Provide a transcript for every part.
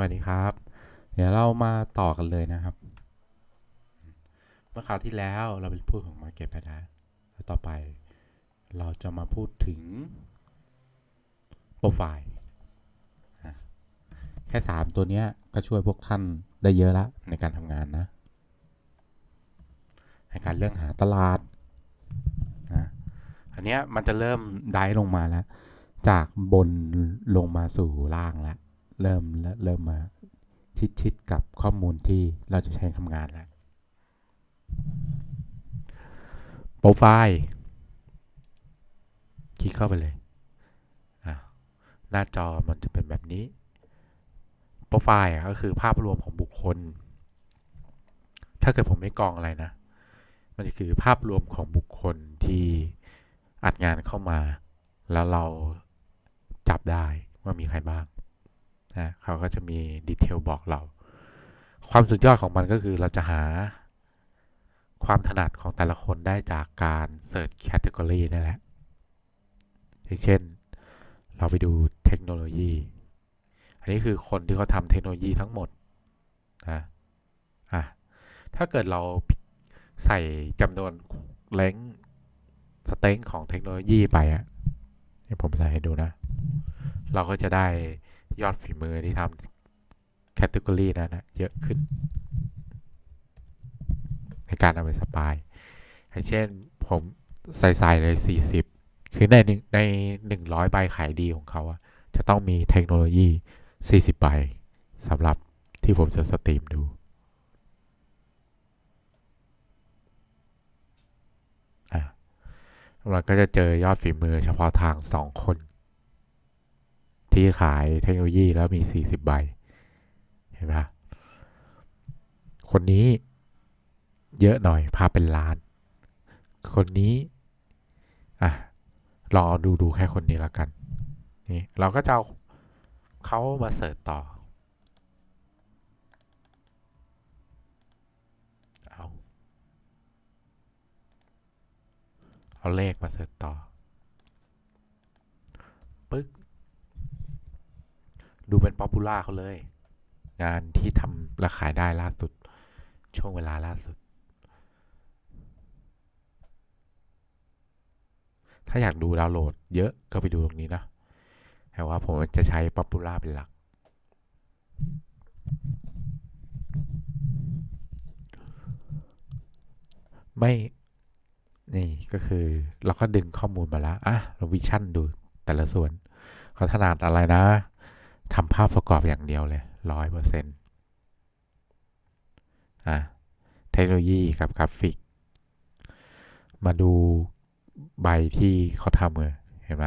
วัสดีครับ เดี๋ยวเรามาต่อกันเลยนะครับ เมื่อคราวที่แล้วเราไปพูดของ Market ไปแล้วแล้วต่อไปเราจะมาพูดถึงโปรไฟล์แค่ 3 ตัวนี้ก็ช่วยพวกท่านได้เยอะละในการทำงานนะ ในการเรื่องหาตลาดนะอันนี้มันจะเริ่มได้ลงมาแล้ว จากบนลงมาสู่ล่างแล้ว เริ่มเริ่มมาชิดชิดๆกับข้อมูลที่เราจะใช้ทำงานแล้วโปรไฟล์คลิกเข้าไปเลยอะหน้าจอมันจะเป็นแบบนี้ โปรไฟล์อะก็คือภาพรวมของบุคคล ถ้าเกิดผมไม่กรองอะไรนะ มันจะคือภาพรวมของบุคคลที่อัดงานเข้ามา แล้วเราจับได้ว่ามีใครบ้าง นะเขาก็จะมีดีเทลบอกเรา ความสุดยอดของมันก็คือเราจะหาความถนัดของแต่ละคนได้จากการ Search Category นั่นแหละอย่างเช่น เราไปดูเทคโนโลยี อันนี้คือคนที่เขาทำเทคโนโลยีทั้งหมดนะอะถ้าเกิดเราใส่จำนวนเลงสเต็งของเทคโนโลยีไปอะเดี๋ยวผมใส่ให้ดูนะ เราก็จะได้ ยอดฝีมือที่ทำแคตตากรีนั้นนะเยอะขึ้น ในการเอาไปสปายอย่างเช่นผมใส่ใส่เลย 40 คือในหนึ่งในหนึ่งร้อยใบขายดีของเขาอะจะต้องมีเทคโนโลยี 40 ใบสำหรับที่ผมจะสตรีมดูอะเราก็จะเจอยอดฝีมือเฉพาะทาง 2 คน ที่ขายเทคโนโลยีแล้วมี 40 ใบ เห็นไหมคนนี้เยอะหน่อยพาเป็นล้าน คนนี้ อะลองเอาดูดูแค่คนนี้แล้วกัน นี่เราก็จะเอาเขามาเสิร์ชต่อ เอา เอาเลขมาเสิร์ชต่อปึ๊ก ดูเป็นป๊อปปูล่าเขาเลย งานที่ทำและขายได้ล่าสุด ช่วงเวลาล่าสุด ถ้าอยากดูดาวน์โหลดเยอะก็ไปดูตรงนี้นะแต่ว่าผมจะใช้ป๊อปปูล่าเป็นหลัก ไม่นี่ก็คือเราก็ดึงข้อมูลมาแล้ว อะ เราวิชั่นดูแต่ละส่วนเขาถนัดอะไรนะ ทำภาพประกอบอย่างเดียวเลยร้อยเปอร์เซ็นต์อะเทคโนโลยีกับกราฟิก มาดูใบที่เขาทำเลยเห็นไหม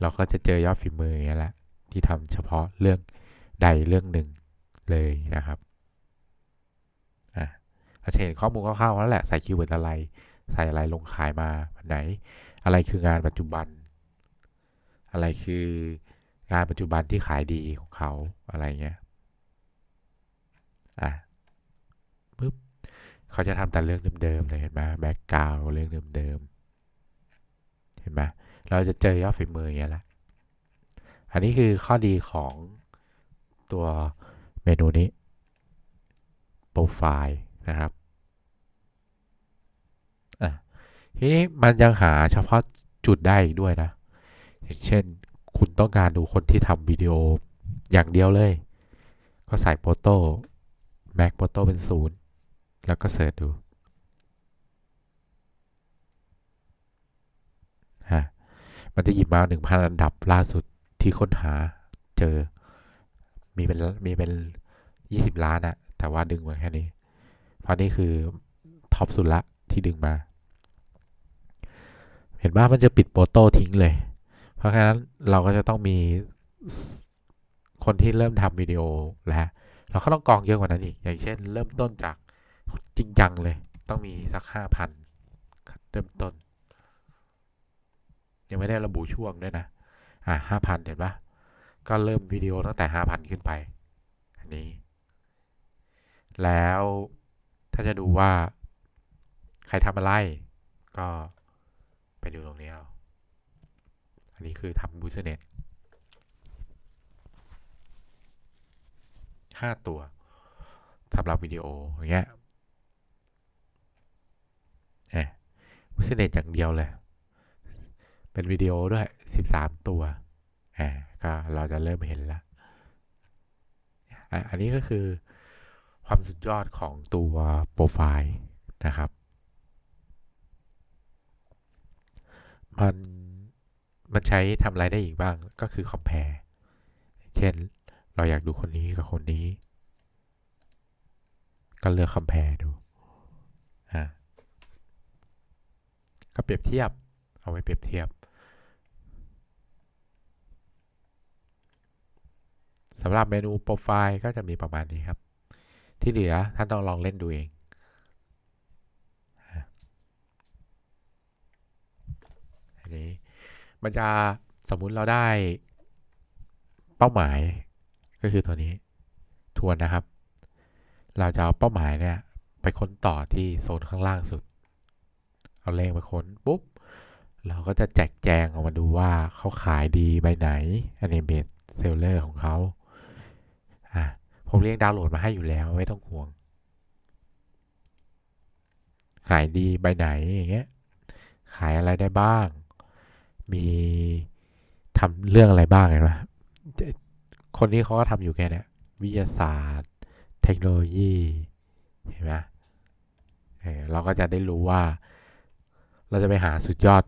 เราก็จะเจอยอดฝีมืออย่างนี้แหละที่ทำเฉพาะเรื่องใดเรื่องหนึ่งเลยนะครับอะเราจะเห็นข้อมูลคร่าวๆแล้วแหละใส่คีย์เวิร์ดอะไร ใส่อะไรลงขายมาวันไหน อะไรคืองานปัจจุบัน อะไรคือ งานปัจจุบันที่ขายดีของเขาอะไรเงี้ยอะปึ๊บเขาจะทำแต่เรื่องเดิมๆเลยเห็นไหมแบ็กกราวเรื่องเดิมๆเห็นไหมเราจะเจอยอดฝีมืออย่างเงี้ยแหละอันนี้คือข้อดีของตัวเมนูนี้โปรไฟล์นะครับอะทีนี้มันยังหาเฉพาะจุดได้อีกด้วยนะ อย่างเช่น คุณต้องการดูคนที่ทำวิดีโออย่างเดียวเลย ก็ใส่โปโต้แม็กโปโต้เป็นศูนย์แล้วก็เสิร์ชดูฮะมันจะหยิบมาหนึ่งพันอันดับล่าสุดที่ค้นหาเจอ มีเป็นมีเป็นยี่สิบล้านอะแต่ว่าดึงมาแค่นี้ เพราะนี่คือท็อปสุดละที่ดึงมา เห็นว่ามันจะปิดโปโต้ทิ้งเลย เพราะฉะนั้นเราก็จะต้องมีคนที่เริ่มทำวิดีโอแล้วเราก็ต้องกองเยอะกว่านั้นอีก อย่างเช่น เริ่มต้นจากจริงจังเลย ต้องมีสักห้าพันเริ่มต้น ยังไม่ได้ระบุช่วงด้วยนะ อะห้าพันเห็นปะก็เริ่มวิดีโอตั้งแต่ห้าพันขึ้นไป อันนี้ แล้วถ้าจะดูว่า ใครทำอะไร ก็ไปดูตรงนี้เอา อันนี้คือทำบูสเน็ตห้าตัวสำหรับวิดีโออย่างเงี้ยเอ่วิสเนตอย่างเดียวเลย เป็นวิดีโอด้วย 13 ตัวอ่าก็เราจะเริ่มเห็นแล้วอะอันนี้ก็คือความสุดยอดของตัวโปรไฟล์นะครับ มัน มันใช้ทำอะไรได้อีกบ้างก็คือ compare เช่นเราอยากดูคนนี้กับคนนี้ ก็เลือก compare ดูอ่าก็เปรียบเทียบ เอาไว้เปรียบเทียบสำหรับเมนูโปรไฟล์ก็จะมีประมาณนี้ครับ ที่เหลือท่านต้องลองเล่นดูเองอันนี้ มันจะสมมุติเราได้เป้าหมายก็คือตัวนี้ทวนนะครับ เราจะเอาเป้าหมายเนี่ยไปค้นต่อที่โซนข้างล่างสุด เอาเลขไปค้นปุ๊บ เราก็จะแจกแจงออกมาดูว่าเขาขายดีใบไหนอันนี้เบสเซลเลอร์ของเขาอะผมเรียกดาวน์โหลดมาให้อยู่แล้วไม่ต้องห่วง ขายดีใบไหนอย่างเงี้ย ขายอะไรได้บ้าง มีทำเรื่องอะไรบ้างเห็นไหมคนนี้เขาก็ทำอยู่แค่นี้วิทยาศาสตร์ เทคโนโลยีเห็นไหมเออเราก็จะได้รู้ว่า เราจะไปหาสุดยอด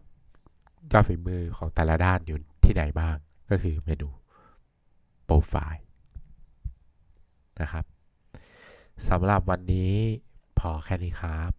ยอดฝีมือของแต่ละด้านอยู่ที่ไหนบ้าง ก็คือเมนูโปรไฟล์นะครับสำหรับวันนี้พอแค่นี้ครับ